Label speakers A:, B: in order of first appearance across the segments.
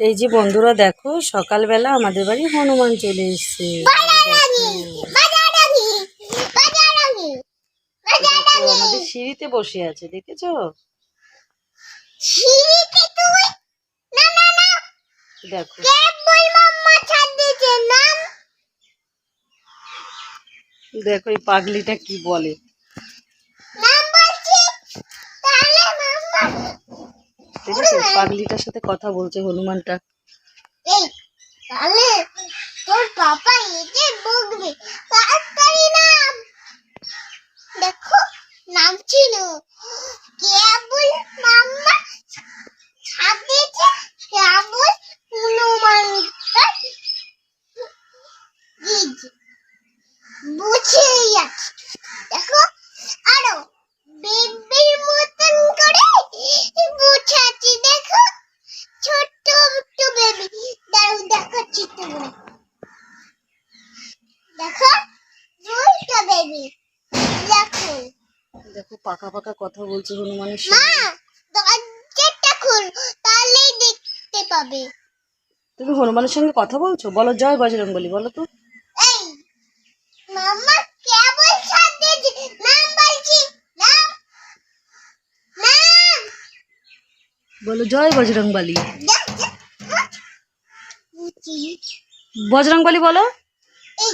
A: এই যে বন্ধুরা দেখো, সকালবেলা আমাদের বাড়ি হনুমান চলে এসছে। আমাদের সিঁড়িতে বসে আছে, দেখেছ? দেখো। দেখো এই পাগলিটা কি বলে। পাগলিটার সাথে কথা বলছে হনুমানটা।
B: তোর পাপা এসে বকবে তাড়াতাড়ি নাম দেখো নাম ছিল কেবল মাম্মা ছাদেছে কেবল হনুমানটা গিজ বুঝে যাচ্ছে দেখো আরও বেবির মতন করে বুঝাচ্ছি দেখো ছোট্ট একটু বেবি দাও দেখাচ্ছি তুমি দেখো দুইটা বেবি দেখো
A: দেখো পাকা পাকা বলছে হনুমানের সঙ্গে।
B: দরজাটা খুল তাহলেই দেখতে পাবে।
A: তুমি হনুমানের সঙ্গে কথা বলছো? বলো জয় বজরং বলি বলো তো।
B: এই মাম্মা কেবল সাথে নাম বলছি নাম নাম।
A: বলো জয় বজরং বলি বজরং বলি বলো।
B: এই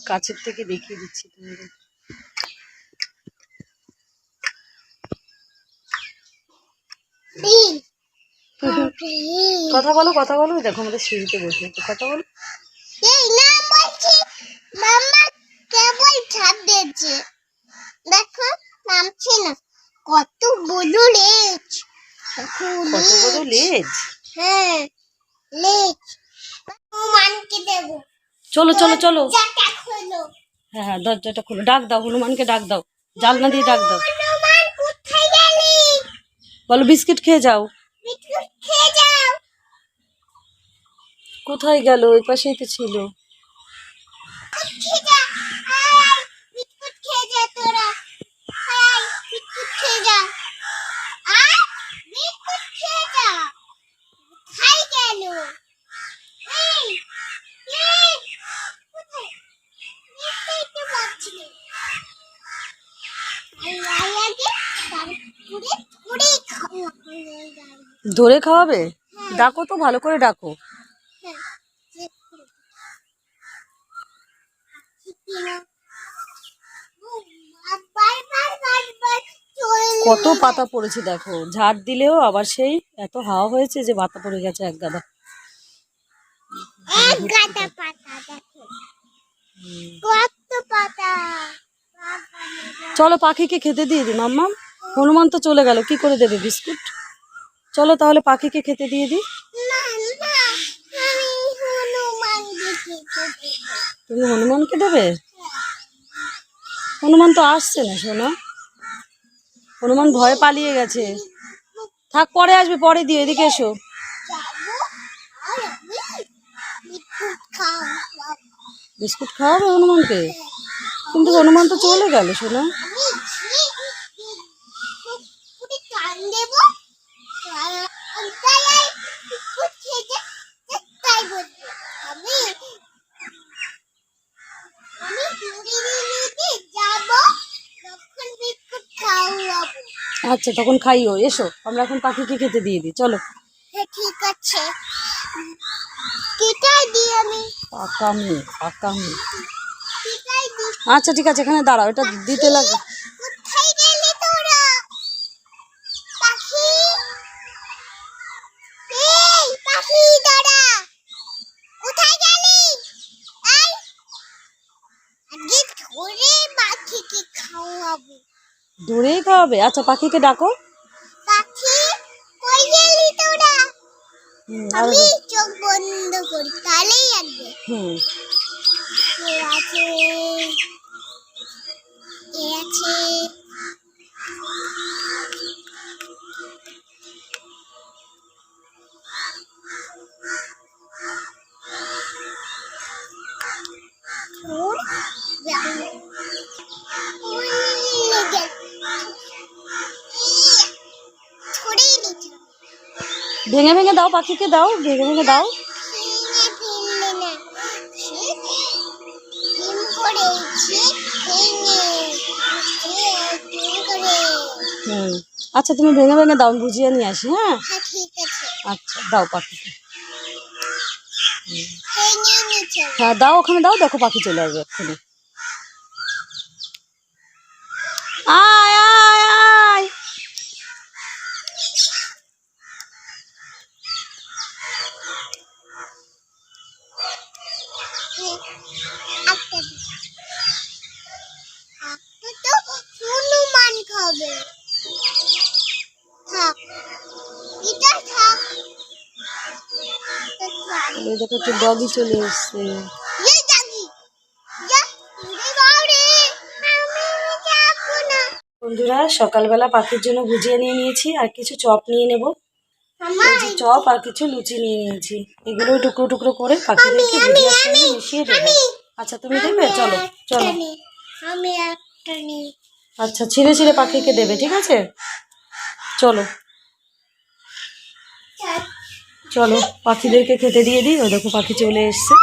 A: কাছের থেকে দেখিয়ে দিচ্ছি তোমাদের কথা বলো কথা বলো দেখো আমাদের সিঁড়িতে বসে কথা বলো।
B: এই নাম বলছি মাম্মা কেবল ছাপ দিয়েছে। দেখো নামছে না। কত বড় লেজ।
A: কত বড় লেজ।
B: হ্যাঁ লেজ। মানকে দেব।
A: চলো চলো চলো। হ্যাঁ হ্যাঁ দরজাটা খুলো। ডাক দাও হনুমানকে ডাক দাও। জালনা দিয়ে ডাক দাও। বলো বিস্কিট খেয়ে যাও।
B: খেয়ে যাও।
A: কোথায় গেল? ওই পাশেই তো ছিল
B: খেয়ে যা আয় বিস্কুট খেয়ে যা তোরা আয় বিস্কুট খেয়ে যা আয় বিস্কুট খেয়ে যা কোথায় গেল এই এই কোথায় দেখতেই তো পাচ্ছি না আয় আয় আগে তারপরে ধরে খাওয়া হয়ে যাবে
A: ধরে খাওয়াবে? ডাকো তো ভালো করে ডাকো। কত পাতা পড়েছে দেখো। ঝাড় দিলেও আবার সেই এত হাওয়া হয়েছে যে পাতা পড়ে গেছে এক গাদা। চলো পাখিকে খেতে দিয়ে দিই মাম্মা। হনুমান তো চলে গেল কি করে দেবে বিস্কুট? চলো তাহলে পাখিকে খেতে দিয়ে দিই। তুমি হনুমানকে দেবে? হনুমান তো আসছে না শোনো। হনুমান ভয়ে পালিয়ে গেছে। থাক পরে আসবে পরে দিও এদিকে এসো।
B: বিস্কুট খাওয়াবে।
A: হনুমানকে? কিন্তু হনুমান তো চলে গেল শোনো
B: আমি পুরি টান দেবো তাই বিস্কুট খেতে তাই বলব আমি আমি পুরি নিতে যাব তখন বিস্কুট খাওয়াবো
A: আচ্ছা তখন খাইও এসো। আমরা এখন পাখিকে খেতে দিয়ে দিই চলো।
B: হ্যাঁ ঠিক আছে। পাকা পাকা
A: আচ্ছা ঠিক আছে এখানে দাঁড়াও এটা দিতে লাগে
B: কোথায় গেলি তোরা পাখি এই পাখি দাঁড়া কোথায় গেলি এই আজকে ধরে পাখিকে খাওয়াবো
A: দূরেই খাওয়াবে। আচ্ছা পাখিকে ডাকো।
B: পাখি কই গেলি তোরা? আমি চোখ বন্ধ করি তাহলেই আসবে
A: হুম।
B: আছে
A: ভেঙে ভেঙে দাও, পাখিকে দাও, ভেঙে ভেঙে দাও। হুম। আচ্ছা তুমি ভেঙে ভেঙে দাও বুঝিয়ে নিয়ে আসি হ্যাঁ? আচ্ছা দাও পাখিকে। হ্যাঁ দাও ওখানে, দাও, দেখো পাখি চলে আসবে এক্ষুনি। আয়। হবে। দেখো তো ডগি চলে এসছে। বন্ধুরা সকালবেলা পাখির জন্য গুজিয়ে নিয়ে নিয়েছি আর কিছু চপ নিয়ে নেব। চপ আর কিছু লুচি নিয়ে নিয়েছি। এগুলো টুকরো টুকরো করে পাখিদেরকে মিশিয়ে দেবো। আচ্ছা তুমি দেবে চলো চলো।
B: আমি একটা নিই
A: আচ্ছা ছিঁড়ে ছিঁড়ে পাখিকে দেবে, ঠিক আছে? চলো।
B: চলো,
A: পাখিদেরকে খেতে দিয়ে দিই। ও দেখো পাখি চলে এসছে।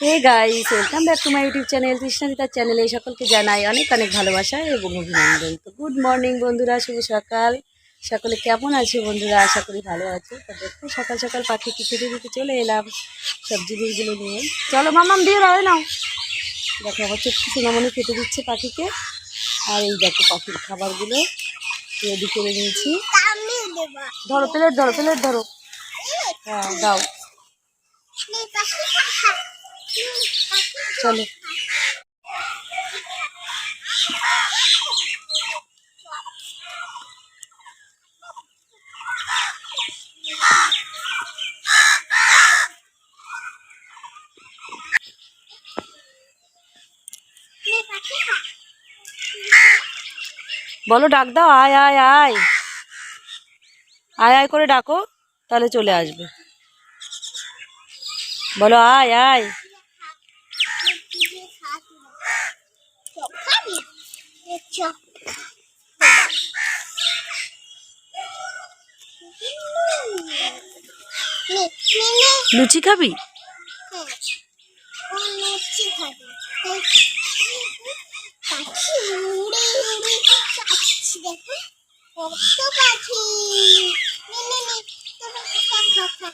A: Hey guys welcome back to my YouTube channel কৃষ্ণাদিতার চ্যানেলে সকলকে জানাই অনেক অনেক ভালোবাসা এবং অভিনন্দন। তো গুড মর্নিং বন্ধুরা, শুভ সকাল। সকলে কেমন আছে বন্ধুরা? আশা করি ভালো আছে। তো দেখো, সকাল সকাল পাখিকে খেতে দিতে চলে এলাম সবজি দিকগুলো নিয়ে। চলো মামাম, দিয়ে দাও নাও। দেখো আবার ছোট্ট সোনামণি খেতে দিচ্ছে পাখিকে। আর এই দেখো পাখির খাবারগুলো রেডি করে নিয়েছি। ধরো, প্লেট ধরো প্লেট ধরো। হ্যাঁ দাও।
B: পাখি
A: চলো। বলো ডাক দাও আয় আয় আয়। আয় আয় করে ডাকো তাহলে চলে আসবে। বলো আয় আয়। লুচি খাবি
B: হ্যাঁ ও লুচি খাবে পাখি উড়ে উড়ে যাচ্ছে দেখো কত পাখি নে নে নে তোরা খা খা খা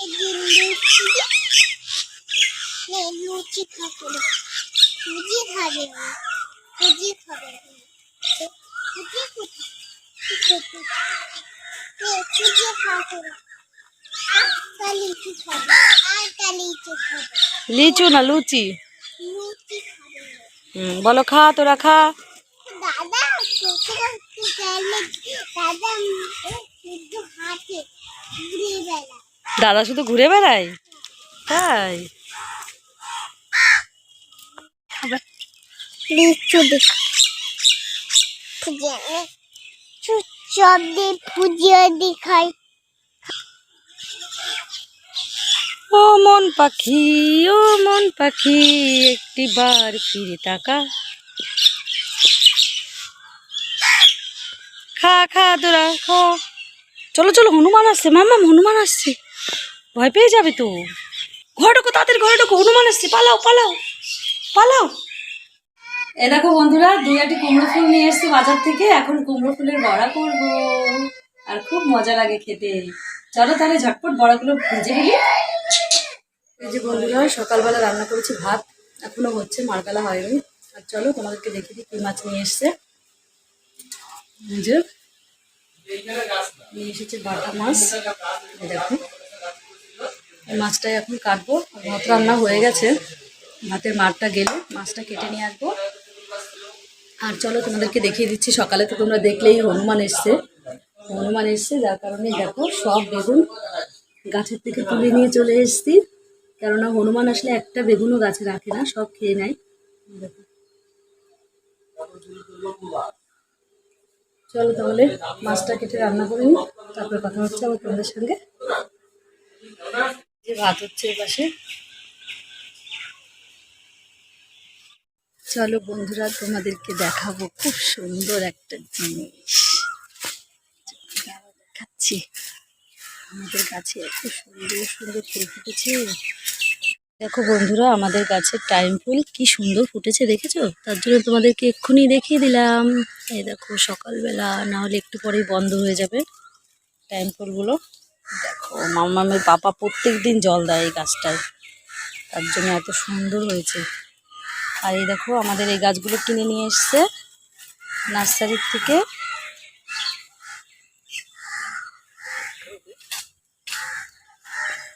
B: এই যে লুচি নে লুচি খা তোরা লুচি খাবে না লুচি খাবে না লুচি কোথায় নে লুচি খা তোরা আর লিচু
A: না লুচি? বলো খা, তোরা খা।
B: দাদা শুধু ঘুরে
A: বেড়ায়? তাই?
B: লিচু চপ দিয়ে ফুজিয়ে দেখাই।
A: ও মন পাখি, ও মন পাখি, একটি বার ফিরে তাকা। খা খা তোরা খা। চলো চলো, হনুমান আসছে মাম্মাম হনুমান আসছে। ভয় পেয়ে যাবে তো। ঘরে ঢোকো তাদের ঘরে ঢোকো, হনুমান আসছে, পালাও পালাও পালাও। এ দেখো বন্ধুরা দুই আটি কুমড়ো ফুল নিয়ে এসছি বাজার থেকে, এখন কুমড়ো ফুলের বড়া করব। আর খুব মজা লাগে খেতে। চলো তাহলে ঝটপট বড়াগুলো ভেজে ফেলি এই যে বন্ধুরা, সকালবেলা রান্না করেছি ভাত, এখনও হচ্ছে, মারবেলা হয়নি। আর চলো তোমাদেরকে দেখে দিই কি মাছ নিয়ে এসছে। নিয়ে এসেছে বাটা মাছ। দেখো, এই মাছটাই এখন কাটবো। ভাত রান্না হয়ে গেছে। ভাতের মারটা গেলে মাছটা কেটে নিয়ে আসব। আর চলো তোমাদেরকে দেখিয়ে দিচ্ছি, সকালে তো তোমরা দেখলেই হনুমান এসছে। হনুমান এসছে, যার কারণে দেখো সব বেগুন গাছের থেকে তুলে নিয়ে চলে এসছি। কেননা হনুমান আসলে একটা বেগুনও গাছে রাখে না, সব খেয়ে নেয়। দেখো চলো তাহলে মাছটা কেটে রান্না করে নি তারপরে কথা হচ্ছে আমার তোমাদের সঙ্গে। যে ভাত হচ্ছে এপাশে চলো বন্ধুরা, তোমাদেরকে দেখাবো খুব সুন্দর একটা জিনিস। দেখাচ্ছি আমাদের গাছে এত সুন্দর সুন্দর ফুল ফুটেছে। দেখো বন্ধুরা, আমাদের গাছের টাইম ফুল কি সুন্দর ফুটেছে, দেখেছ? তার জন্য তোমাদেরকে এক্ষুনি দেখিয়ে দিলাম। এই দেখো, সকালবেলা না হলে একটু পরেই বন্ধ হয়ে যাবে টাইম ফুলগুলো। দেখো, মামামের পাপা প্রত্যেক দিন জল দেয় এই গাছটায়। তার জন্য এত সুন্দর হয়েছে। আর এই দেখো, আমাদের এই গাছগুলো কিনে নিয়ে এসছে নার্সারির থেকে।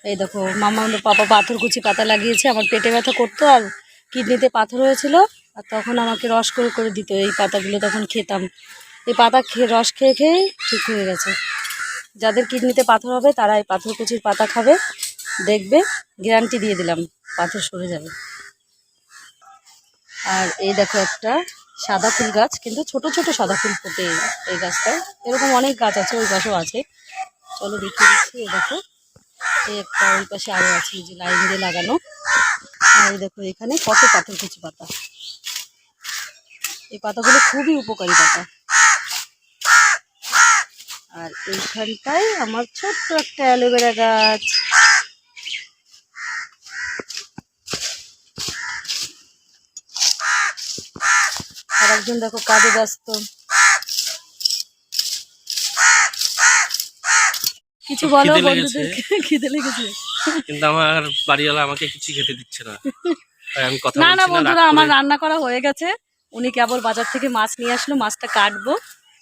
A: এই দেখো, মামা পাপা পাথর কুচি পাতা লাগিয়েছে, আমার পেটে ব্যথা করতো আর কিডনিতে পাথর হয়েছিল, আর তখন আমাকে রস করে করে দিত, এই পাতাগুলো তখন খেতাম। এই পাতা খেয়ে, রস খেয়ে খেয়ে ঠিক হয়ে গেছে। যাদের কিডনিতে পাথর হবে, তারা এই পাথর কুচির পাতা খাবে, দেখবে, গ্যারান্টি দিয়ে দিলাম, পাথর সরে যাবে। আর এই দেখো একটা সাদা ফুল গাছ, কিন্তু ছোট ছোট সাদা ফুল ফোটে এই- গাছটায়। এরকম অনেক গাছ আছে, ওই পাশেও আছে। চলো দেখিয়ে দিচ্ছি এই দেখো। একটা ওই পাশে আরও আছে যে লাইন দিয়ে লাগানো। আর দেখো এখানে কত পাথর কুচি পাতা। এই পাতাগুলো খুবই উপকারী পাতা। আর এইখানটায় আমার ছোট্ট একটা অ্যালোভেরা গাছ। আর একজন দেখো কাজে ব্যস্ত। কিছু বলো
C: খিদে লেগেছে।
A: খিদে লেগেছে।
C: কিন্তু আমার বাড়িওয়ালা আমাকে কিছু খেতে দিচ্ছে না। আমি কথা
A: না না বন্ধুরা আমার রান্না করা হয়ে গেছে। উনি কেবল বাজার থেকে মাছ নিয়ে আসলো? মাছটা কাটবো।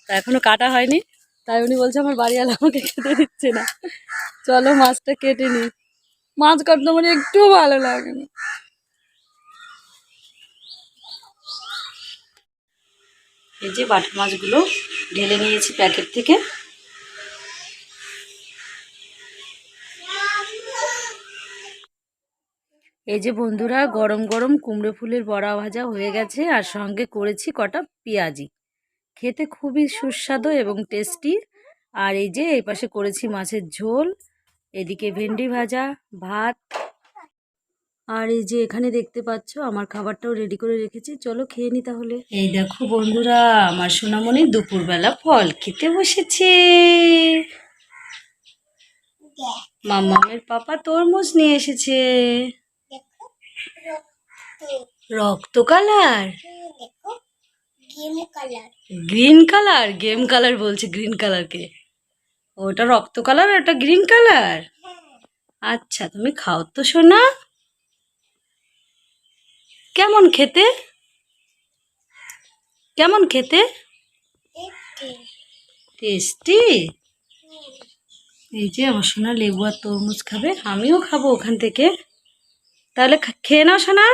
A: তা এখনও কাটা হয়নি। তাই উনি বলছে আমার বাড়িওয়ালা আমাকে খেতে দিচ্ছে না। চলো মাছটা কেটে নি মাছ কাটতে আমার একটুও ভালো লাগে না। এই যে বাটা মাছগুলো ঢেলে নিয়েছি প্যাকেট থেকে। এই যে বন্ধুরা, গরম গরম কুমড়ো ফুলের বড়া ভাজা হয়ে গেছে আর সঙ্গে করেছি কটা পেঁয়াজি। খেতে খুবই সুস্বাদু এবং টেস্টি আর এই যে এই পাশে করেছি মাছের ঝোল, এদিকে ভেন্ডি ভাজা, ভাত। আর এই যে এখানে দেখতে পাচ্ছ, আমার খাবারটাও রেডি করে রেখেছি। চলো খেয়ে নি তাহলে। এই দেখো বন্ধুরা, আমার সোনামণি দুপুরবেলা ফল খেতে বসেছে। মামামের পাপা তরমুজ নিয়ে এসেছে।
B: রক্ত
A: colour? Green colour game colour বলছে গ্রিন কালারকে ওটা রক্ত কালার ওটা গ্রিন কালার আচ্ছা তুমি খাও তো সোনা। কেমন খেতে? কেমন খেতে? টেস্টি এই যে আমার সোনা লেবু আর তরমুজ খাবে আমিও খাব ওখান থেকে। তাহলে খেয়ে নাও, সোনা।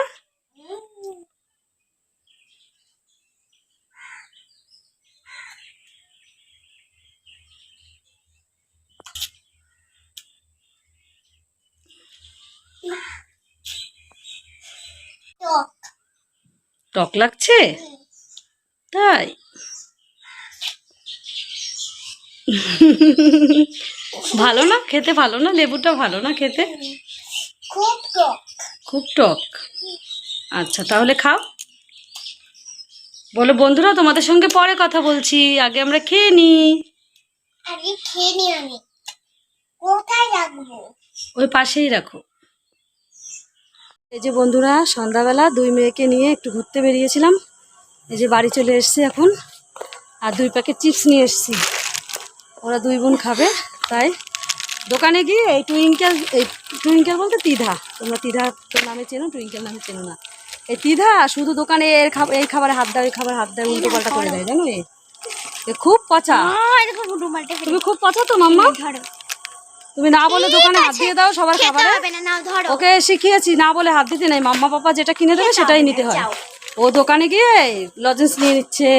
B: টক
A: লাগছে? তাই। ভালো না? খেতে ভালো না? লেবুটা ভালো না খেতে?
B: খুব টক।
A: খুব টক আচ্ছা তাহলে খাও। বলো বন্ধুরা তোমাদের সঙ্গে পরে কথা বলছি। আগে আমরা খেয়ে নিই
B: আগে খেয়ে নি আমি। কোথায় রাখব?
A: ওই পাশেই রাখো। এই যে বন্ধুরা সন্ধ্যাবেলা দুই মেয়েকে নিয়ে একটু ঘুরতে বেরিয়েছিলাম। এই যে বাড়ি চলে এসেছি এখন। আর দুই প্যাকেট চিপস নিয়ে এসেছি। ওরা দুই বোন খাবে তাই দোকানে গিয়ে এই টুইঙ্কেল এই টুইঙ্কেল বলতে তিধা। তোমরা তিধা তোর নামে চেনো টুইঙ্কেল নামে চেনো না। এই তিধা শুধু দোকানে এর খাবার এই খাবারে হাত দেয় ওই খাবার হাত দেয় উল্টো পাল্টা করে দেয় জানো এ? খুব পচা। তুমি খুব পচা তো মাম্মা? তুমি না বলে দোকানে হাত দিয়ে দাও সবার খাবারে। ওকে শিখিয়েছি না বলে হাত দিতে নাই। মাম্মা পাপা যেটা কিনে দেবে সেটাই নিতে হয়। ও দোকানে গিয়ে লজেন্স নিয়ে নিচ্ছে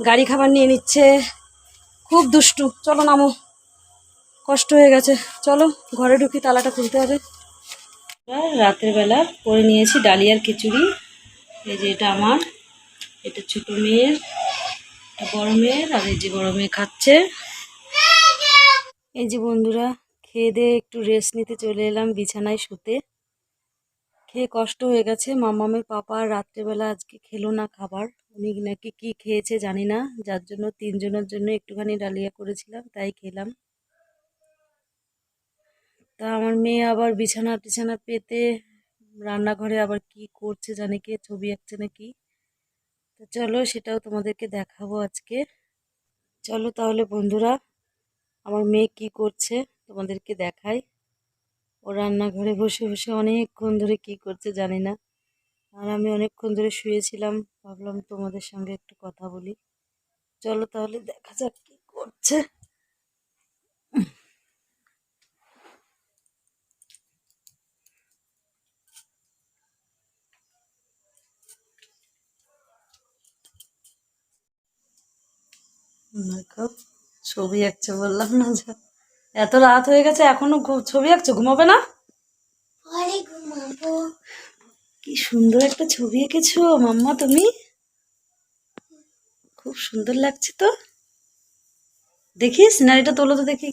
A: গাড়ি খাবার নিয়ে নিচ্ছে। খুব দুষ্টু। চলো নামো। কষ্ট হয়ে গেছে। চলো ঘরে ঢুকি তালাটা খুলতে হবে। রাতের বেলা করে নিয়েছি ডালিয়ার খিচুড়ি। এই যে এটা আমার এটা ছোট মেয়ের এটা বড় মেয়ের আর এই যে বড় মেয়ে খাচ্ছে। এই যে বন্ধুরা খেয়ে দিয়ে একটু রেস্ট নিতে চলে এলাম বিছানায় শুতে। খেয়ে কষ্ট হয়ে গেছে। মামামের পাপা আর রাত্রেবেলা আজকে খেলো না খাবার। উনি নাকি কি খেয়েছে জানি না। যার জন্য তিনজনের জন্য একটুখানি ডালিয়া করেছিলাম তাই খেলাম। তা আমার মেয়ে আবার বিছানা, টিছানা পেতে রান্নাঘরে আবার কি করছে জানি কে, ছবি আঁকছে নাকি। তো চলো সেটাও তোমাদেরকে দেখাবো আজকে। চলো তাহলে বন্ধুরা, আমার মেয়ে কি করছে তোমাদেরকে দেখাই। ও রান্নাঘরে বসে বসে অনেকক্ষণ ধরে কি করছে জানি না। আর আমি অনেকক্ষণ ধরে শুয়েছিলাম, ভাবলাম তোমাদের সঙ্গে একটু কথা বলি। চলো তাহলে দেখা যাক কি করছে। ছবি আঁকছে বললাম না যা। এত রাত হয়ে গেছে এখনও ছবি আঁকছো? ঘুমাবে না? কি সুন্দর একটা ছবি এঁকেছো মাম্মা তুমি। খুব সুন্দর লাগছে তো। দেখি সিনারিটা তোলো তো দেখি।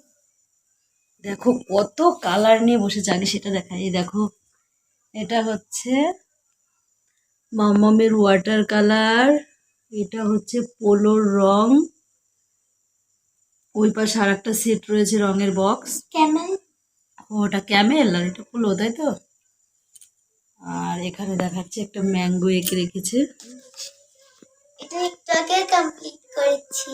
A: দেখো কত কালার নিয়ে বসেছে আগে সেটা দেখাই। এই দেখো এটা হচ্ছে মাম্মামের ওয়াটার কালার এটা হচ্ছে পোলোর রং। ওই পাশে আর একটা সেট রয়েছে রঙের বক্স
D: কেমন
A: ওটা ক্যামেল আর এটা পোলো তাই তো? আর এখানে দেখাচ্ছে একটা ম্যাঙ্গো এঁকে রেখেছে।
D: এটা একটু আগে কমপ্লিট করেছি।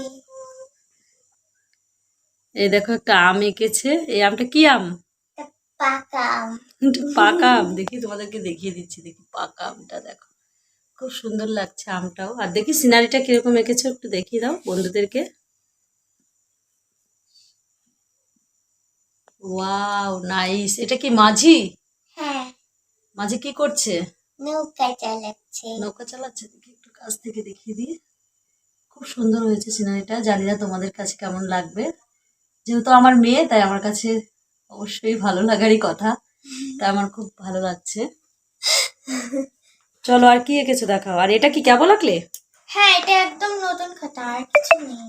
A: এই দেখো একটা আম এঁকেছে। এই আমটা কি আম?
D: পাকা আম।
A: পাকা আম। দেখি তোমাদেরকে দেখিয়ে দিচ্ছি। দেখি পাকা আমটা দেখো। খুব সুন্দর লাগছে আমটাও। আর দেখি সিনারিটা কীরকম এঁকেছো একটু দেখিয়ে দাও বন্ধুদেরকে। ওয়াও নাইস এটা কি মাঝি?
D: হ্যাঁ।
A: মাঝি কি করছে?
D: নৌকা চালাচ্ছে।
A: নৌকা চালাচ্ছে? দেখি একটু কাছ থেকে দেখিয়ে দিই। খুব সুন্দর হয়েছে সিনারিটা। জানি না তোমাদের কাছে কেমন লাগবে। যেহেতু আমার মেয়ে তাই আমার কাছে অবশ্যই ভালো লাগারই কথা। তাই আমার খুব ভালো লাগছে। চলো আর কি এঁকেছো দেখাও। আর এটা কি কেমন লাগলে
D: হ্যাঁ এটা একদম নতুন খাতা আর কিছু নেই।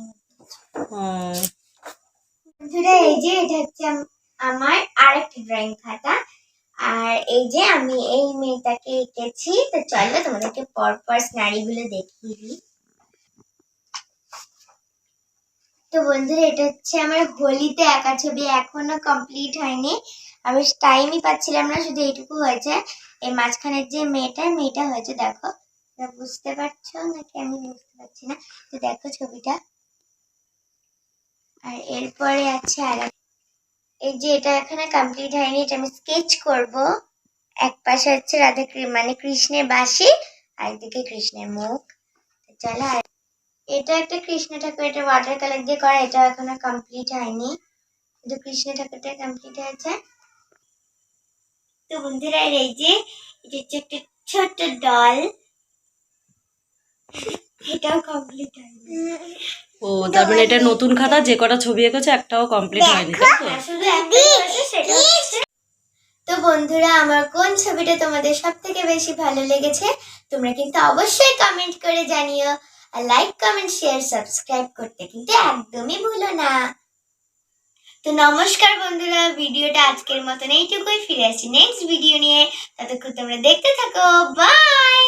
D: বন্ধুরা এই যে এটা হচ্ছে আমার আরেকটা ড্রয়িং খাতা। আর এই যে আমি এই মেয়েটাকে এঁকেছি, তো চলো তোমাদেরকে পরপর স্নারি গুলো দেখিয়ে দিই। তো বন্ধুরা, এটা হচ্ছে আমার হোলিতে একা ছবি, এখনও কমপ্লিট হয়নি। আমি টাইমই পাচ্ছিলাম না, শুধু এইটুকু হয়েছে। এই মাঝখানের যে মেয়েটা মেয়েটা হয়েছে, দেখো। বুঝতে পারছ নাকি আমি বুঝতে পারছি না? তো দেখো ছবিটা। আর এরপরে আছে আর এই যে এটা এখানে কমপ্লিট হয়নি, এটা আমি স্কেচ করব। এক পাশে হচ্ছে রাধা মানে কৃষ্ণের বাসি আর একদিকে কৃষ্ণের মুখ। চলো আর এটা একটা কৃষ্ণ ঠাকুর, এটা ওয়াটার কালার দিয়ে করা এটা এখনও কমপ্লিট হয়নি। কিন্তু কৃষ্ণ ঠাকুরটা কমপ্লিট হয়েছে। তো বন্ধুরা এই যে, এটা হচ্ছে একটা ছোট্ট ডল এটাও কমপ্লিট হয়নি।
A: ও তার মানে এটা নতুন খাতা যে কটা ছবি এঁকেছো একটাও কমপ্লিট হয়নি
D: তো? বন্ধুরা আমার কোন ছবিটা তোমাদের সব থেকে বেশি ভালো লেগেছে তোমরা কিন্তু অবশ্যই কমেন্ট করে জানিও। আর লাইক কমেন্ট শেয়ার সাবস্ক্রাইব করতে কিন্তু একদমই ভুলো না। তো নমস্কার বন্ধুরা ভিডিওটা আজকের মতন এইটুকুই। ফিরে আসি নেক্সট ভিডিও নিয়ে। ততক্ষণ তোমরা দেখতে থাকো। বাই